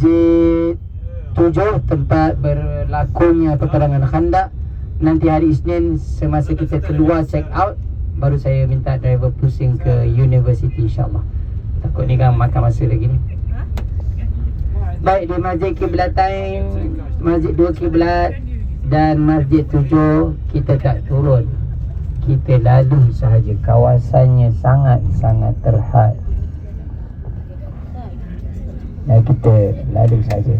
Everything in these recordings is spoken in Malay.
Masjid. Tujuh tempat berlakunya peperangan khandak. Nanti hari Isnin semasa kita keluar check out Baru saya minta driver pusing ke university insyaAllah. Takut ni kan makan masa lagi ni. Baik di Masjid Kiblatain Masjid Dua Kiblat Dan Masjid Tujuh Kita tak turun. Kita lalu sahaja. Kawasannya sangat-sangat terhad Dan kita lalu sahaja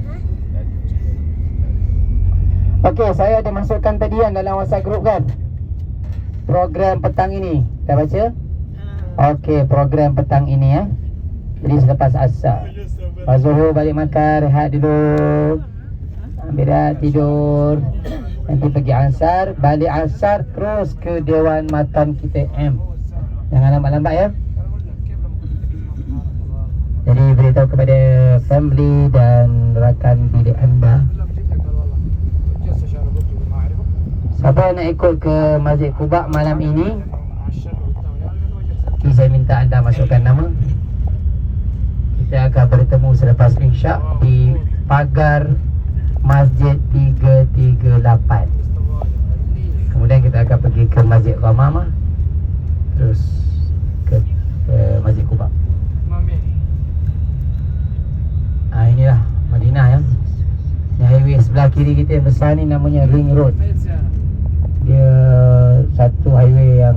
Okey, saya ada masukkan tadi kan dalam WhatsApp group kan? Program petang ini. Dah baca? Okey, program petang ini ya Jadi selepas asar. Lepas Zuhur balik makan, rehat dulu. Ambil rehat, tidur. Nanti pergi asar. Balik asar, terus ke Dewan Matan kita M. Jangan lambat-lambat ya Jadi beritahu kepada family dan rakan bilik anda. Siapa nak ikut ke Masjid Kubak malam ini? Saya minta anda masukkan nama. Kita akan bertemu selepas insya Di pagar Masjid 338 Kemudian kita akan pergi ke Masjid Ramamah Terus ke, ke Masjid Kubak Ah inilah Madinah ya Ini highway sebelah kiri kita yang besar ni namanya Ring Road. Dia satu highway yang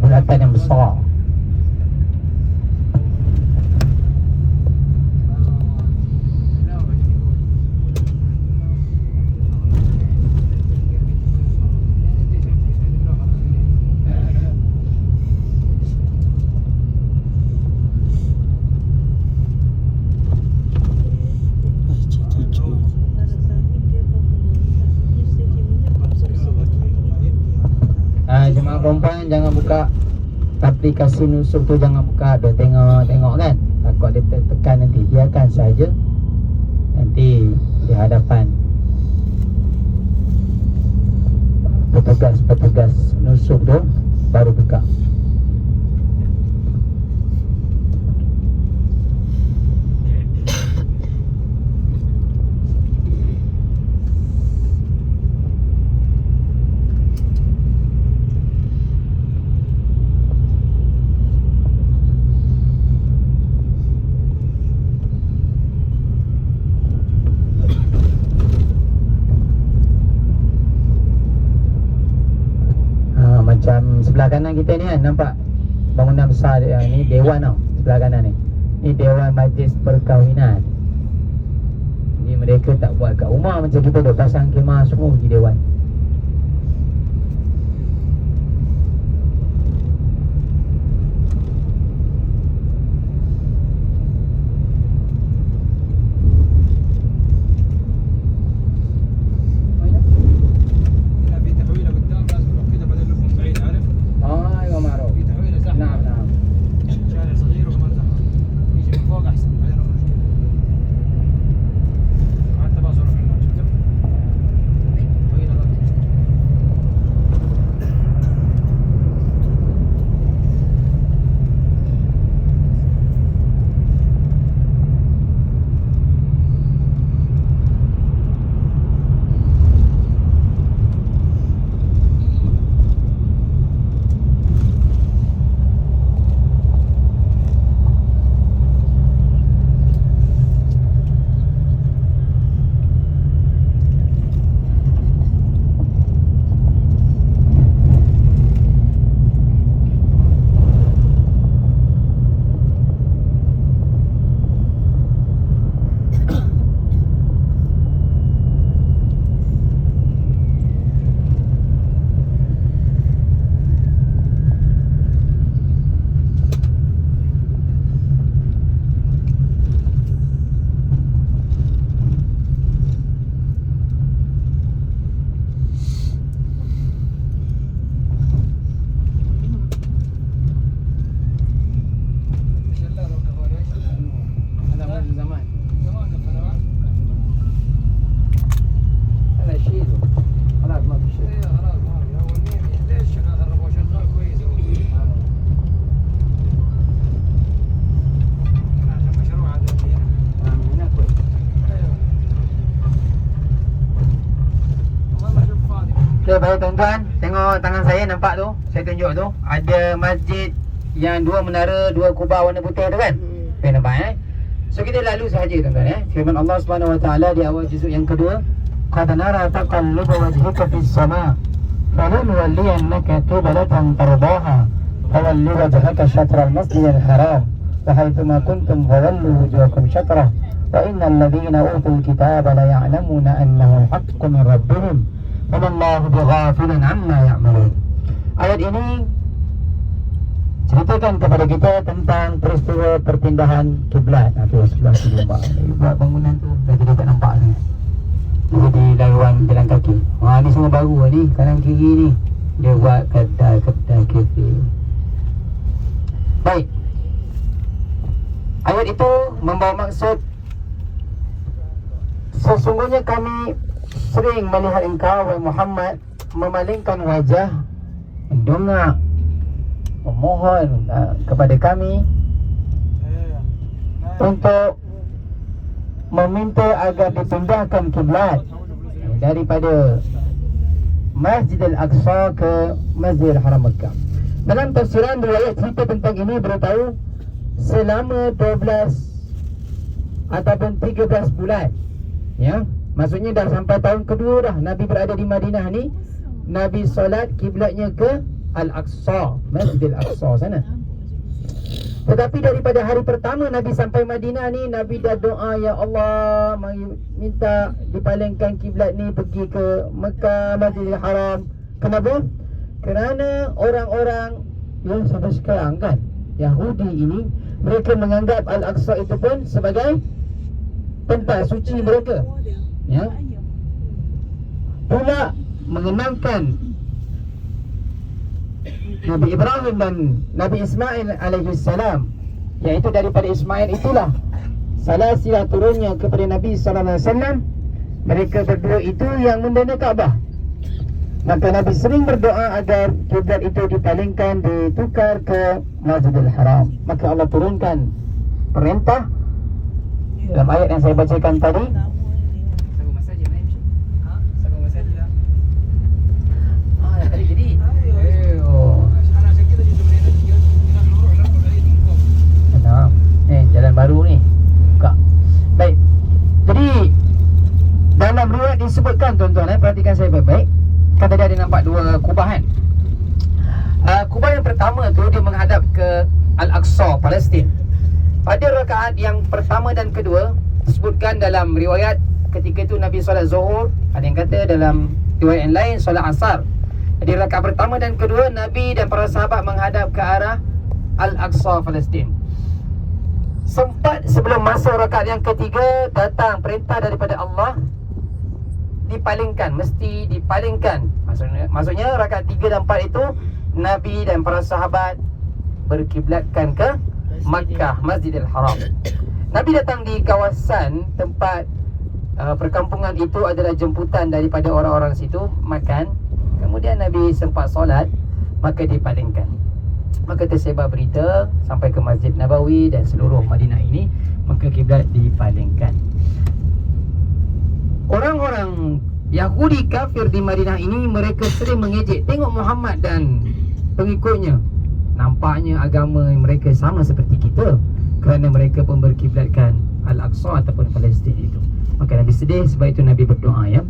bulatan yang besar buka aplikasi nusuk tu jangan buka ada tengok tengok kan? Takut ada te- tekan nanti biarkan saja. Nanti di hadapan. Petugas-petugas nusuk tu baru buka ha, macam sebelah kanan kita ni kan nampak? Bangunan besar yang ni dewan tau sebelah kanan ni. Ni dewan majlis perkahwinan. Ni mereka tak buat kat rumah macam kita duk pasang kemah semua pergi dewan kepada tuan-tuan. Tengok tangan saya nampak tu? Saya tunjuk tu. Ada masjid yang dua menara Dua kubah warna putih tu kan? Hmm. Okay nampak eh? So kita lalu sahaja tuan-tuan eh? Firman Allah subhanahu wa ta'ala di awal juzuk yang kedua. Kata nara takal lupa wajhika fis sama. Falun waliyan naka tubalatan tarbaha. Fawalli wajhaka syatral masjid yang haram Fahaitumah kuntum fawallu wujuhakum syatrah. Wa innal ladhina utul kitab la ya'lamuna annahu haqqun rabbihim. Wallahu bighafilin amma ya'malun. Ayat ini ceritakan kepada kita tentang peristiwa perpindahan kiblat atau sebelah kiri Buat bangunan tu dah jadi tak nampak ni. Jadi laluan jalan kaki. Wah ni semua baru lah ni kanan kiri ni. Dia buat kedai kedai kafe. Baik. Ayat itu membawa maksud Sesungguhnya kami sering melihat engkau wahai Muhammad memalingkan wajah mendongak memohon uh, kepada kami untuk meminta agar dipindahkan kiblat daripada Masjid Al-Aqsa ke Masjid Al-Haram Mekah. Dalam tafsiran riwayat cerita tentang ini beritahu selama 12 ataupun 13 bulan ya maksudnya dah sampai tahun kedua dah Nabi berada di Madinah ni Nabi solat kiblatnya ke Al-Aqsa Masjid Al-Aqsa sana tetapi daripada hari pertama Nabi sampai Madinah ni Nabi dah doa ya Allah mari minta dipalingkan kiblat ni pergi ke Mekah Masjidil Haram. Kenapa? Kerana orang-orang yang sampai sekarang kan Yahudi ini mereka menganggap Al-Aqsa itu pun sebagai tempat suci mereka. Ya. Pula mengenangkan Nabi Ibrahim dan Nabi Ismail alaihi salam. Iaitu daripada Ismail itulah salah silah turunnya kepada Nabi sallallahu alaihi wasallam. Mereka berdua itu yang membina Kaabah. Maka Nabi sering berdoa agar kiblat itu dipalingkan ditukar ke Masjidil Haram. Maka Allah turunkan perintah. Dalam ayat yang saya bacakan tadi baru ni. Buka. Baik. Jadi dalam riwayat disebutkan tuan-tuan eh, perhatikan saya baik-baik. Kan tadi ada nampak dua kubah kan? Uh, kubah yang pertama tu dia menghadap ke Al-Aqsa, Palestin. Pada rakaat yang pertama dan kedua disebutkan dalam riwayat ketika itu Nabi solat Zuhur, ada yang kata dalam riwayat yang lain solat Asar. Jadi rakaat pertama dan kedua Nabi dan para sahabat menghadap ke arah Al-Aqsa, Palestin. Sempat sebelum masuk rakaat yang ketiga datang perintah daripada Allah dipalingkan, mesti dipalingkan. Maksudnya maksudnya rakaat 3 dan 4 itu Nabi dan para sahabat berkiblatkan ke Makkah, Masjidil Haram. Nabi datang di kawasan tempat uh, perkampungan itu adalah jemputan daripada orang-orang situ makan. Kemudian Nabi sempat solat, maka dipalingkan. Maka tersebar berita sampai ke Masjid Nabawi dan seluruh Madinah ini, maka kiblat dipalingkan. Orang-orang Yahudi kafir di Madinah ini mereka sering mengejek Tengok Muhammad dan pengikutnya. Nampaknya agama mereka sama seperti kita Kerana mereka pun berkiblatkan Al-Aqsa ataupun Palestin itu. Maka Nabi sedih sebab itu Nabi berdoa ya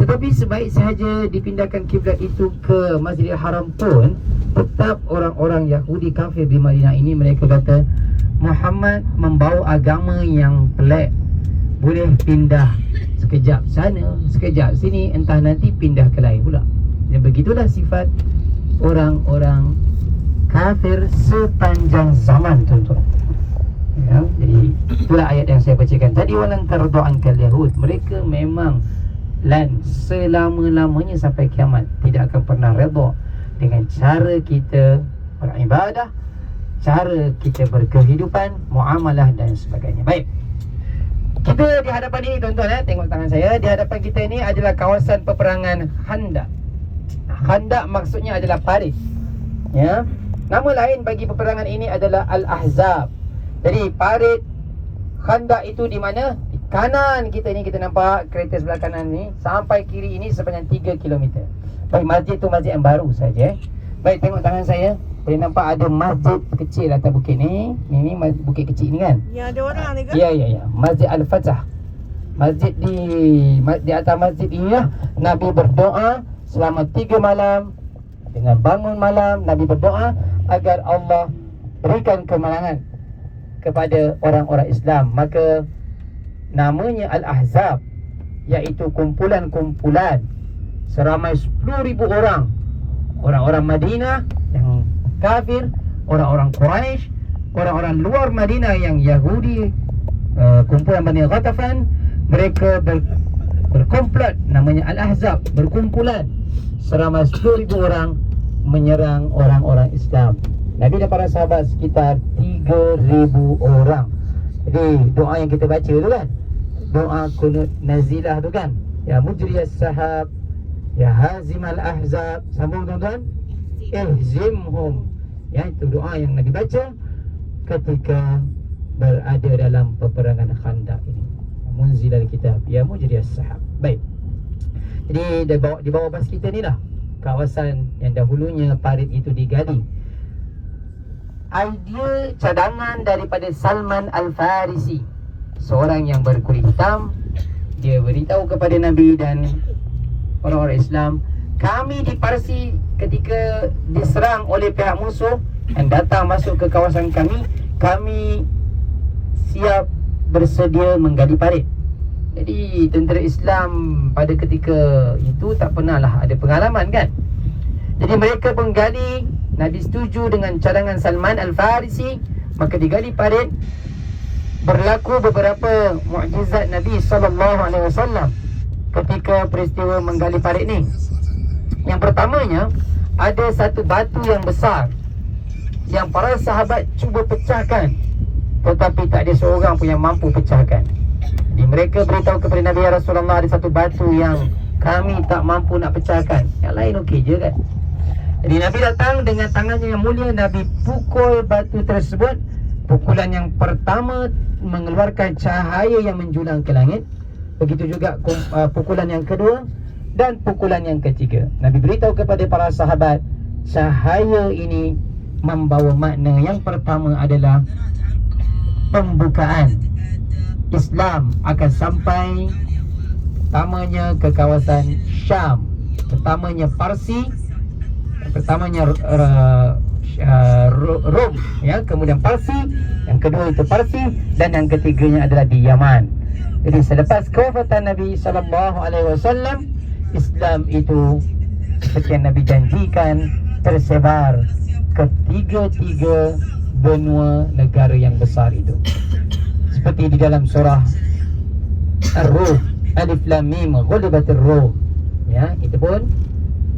Tetapi sebaik sahaja dipindahkan kiblat itu ke Masjidil Haram pun Tetap orang-orang Yahudi kafir di Madinah ini Mereka kata Muhammad membawa agama yang pelik. Boleh pindah sekejap sana, sekejap sini Entah nanti pindah ke lain pula. Dan begitulah sifat orang-orang kafir sepanjang zaman tuan-tuan. Ya, Jadi itulah ayat yang saya bacakan. Tadi Walan tardo'an kal Yahud Mereka memang lan selama-lamanya sampai kiamat Tidak akan pernah redha dengan cara kita beribadah Cara kita berkehidupan, muamalah dan sebagainya. Baik. Kita di hadapan ini tuan-tuan eh, tengok tangan saya. Di hadapan kita ini adalah kawasan peperangan Khandak Khandak maksudnya adalah parit Ya. Nama lain bagi peperangan ini adalah Al-Ahzab. Jadi parit Khandak itu di mana? Kanan kita ni kita nampak kereta sebelah kanan ni sampai kiri ini sepanjang 3 km. Baik masjid tu masjid yang baru saja. Baik tengok tangan saya. Boleh nampak ada masjid kecil atas bukit ni. Ni ni bukit kecil ni kan. Yang ada orang ni ke? Ya ya ya. Masjid Al-Fatah. Masjid di di atas masjid ini lah Nabi berdoa selama tiga malam dengan bangun malam Nabi berdoa agar Allah berikan kemenangan kepada orang-orang Islam. Maka namanya Al-Ahzab iaitu kumpulan-kumpulan seramai 10,000 orang orang-orang Madinah yang kafir, orang-orang Quraisy, orang-orang luar Madinah yang Yahudi, uh, kumpulan Bani Ghatafan, mereka ber, berkomplot namanya Al-Ahzab, berkumpulan seramai 10,000 orang menyerang orang-orang Islam. Nabi dan para sahabat sekitar 3,000 orang. Jadi doa yang kita baca tu kan, doa kunut nazilah tu kan, ya mujriyas sahab, ya hazimal ahzab. Sambung tuan-tuan. Ihzimhum. Ya itu doa yang Nabi baca ketika berada dalam peperangan Khandaq ini. Munzilal kitab ya mujriyas sahab. Baik. Jadi di bawah, di bawah bas kita ni lah kawasan yang dahulunya parit itu digali. Idea cadangan daripada Salman Al-Farisi Seorang yang berkulit hitam Dia beritahu kepada Nabi dan orang-orang Islam Kami di Parsi ketika diserang oleh pihak musuh Dan datang masuk ke kawasan kami Kami siap bersedia menggali parit. Jadi tentera Islam pada ketika itu tak pernahlah ada pengalaman kan? Jadi mereka menggali Nabi setuju dengan cadangan Salman Al-Farisi Maka digali parit Berlaku beberapa mukjizat Nabi SAW Ketika peristiwa menggali parit ni. Yang pertamanya Ada satu batu yang besar Yang para sahabat cuba pecahkan Tetapi tak ada seorang pun yang mampu pecahkan. Jadi mereka beritahu kepada Nabi "Ya Rasulullah Ada satu batu yang kami tak mampu nak pecahkan. Yang lain okey je kan? Jadi Nabi datang dengan tangannya yang mulia Nabi pukul batu tersebut Pukulan yang pertama mengeluarkan cahaya yang menjulang ke langit. Begitu juga uh, pukulan yang kedua Dan pukulan yang ketiga. Nabi beritahu kepada para sahabat Cahaya ini membawa makna yang pertama adalah Pembukaan. Islam akan sampai Pertamanya ke kawasan Syam Pertamanya Parsi pertamanya uh, uh, Rom ya. Kemudian Parsi yang kedua itu Parsi dan yang ketiganya adalah di Yaman. Jadi selepas kewafatan Nabi sallallahu alaihi wasallam Islam itu seperti yang Nabi janjikan tersebar ke tiga-tiga benua negara yang besar itu. Seperti di dalam surah Ar-Rum Alif Lam Mim Ghulibatir Rum ya. Itu pun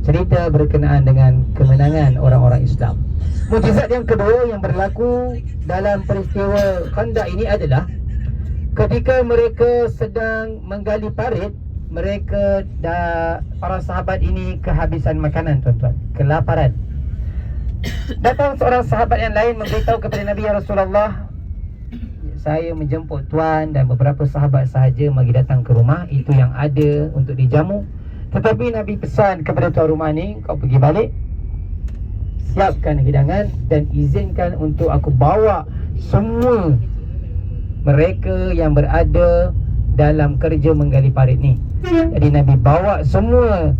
cerita berkenaan dengan kemenangan orang-orang Islam. Mujizat yang kedua yang berlaku dalam peristiwa Khandaq ini adalah ketika mereka sedang menggali parit, mereka dah para sahabat ini kehabisan makanan tuan-tuan, kelaparan. Datang seorang sahabat yang lain memberitahu kepada Nabi ya Rasulullah saya menjemput tuan dan beberapa sahabat sahaja mari datang ke rumah. Itu yang ada untuk dijamu. Tetapi Nabi pesan kepada tuan rumah ni Kau pergi balik Siapkan hidangan Dan izinkan untuk aku bawa Semua Mereka yang berada Dalam kerja menggali parit ni. Jadi Nabi bawa semua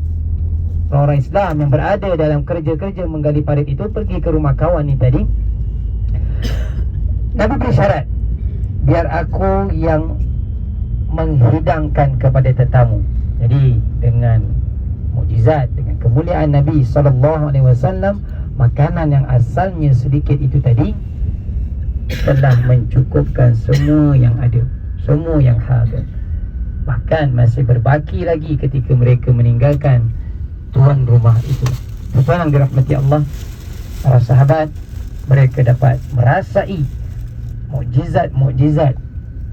Orang-orang Islam yang berada dalam kerja-kerja menggali parit itu Pergi ke rumah kawan ni tadi. Nabi beri syarat Biar aku yang Menghidangkan kepada tetamu. Jadi dengan mukjizat dengan kemuliaan Nabi sallallahu alaihi wasallam makanan yang asalnya sedikit itu tadi telah mencukupkan semua yang ada, semua yang ada. Bahkan masih berbaki lagi ketika mereka meninggalkan tuan rumah itu. Tuan yang dirahmati Allah, para sahabat mereka dapat merasai mukjizat-mukjizat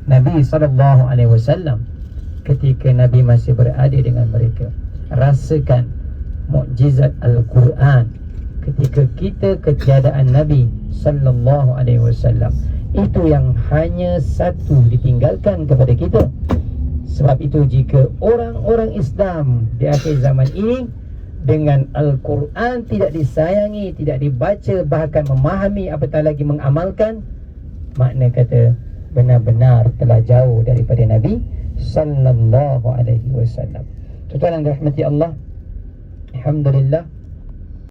Nabi sallallahu alaihi wasallam ketika Nabi masih berada dengan mereka. Rasakan mukjizat Al-Quran ketika kita ketiadaan Nabi sallallahu alaihi wasallam. Itu yang hanya satu ditinggalkan kepada kita Sebab itu jika orang-orang Islam di akhir zaman ini Dengan Al-Quran tidak disayangi, tidak dibaca Bahkan memahami apatah lagi mengamalkan Makna kata benar-benar telah jauh daripada Nabi Sallallahu alaihi wasallam Tuan-tuan yang dirahmati Allah Alhamdulillah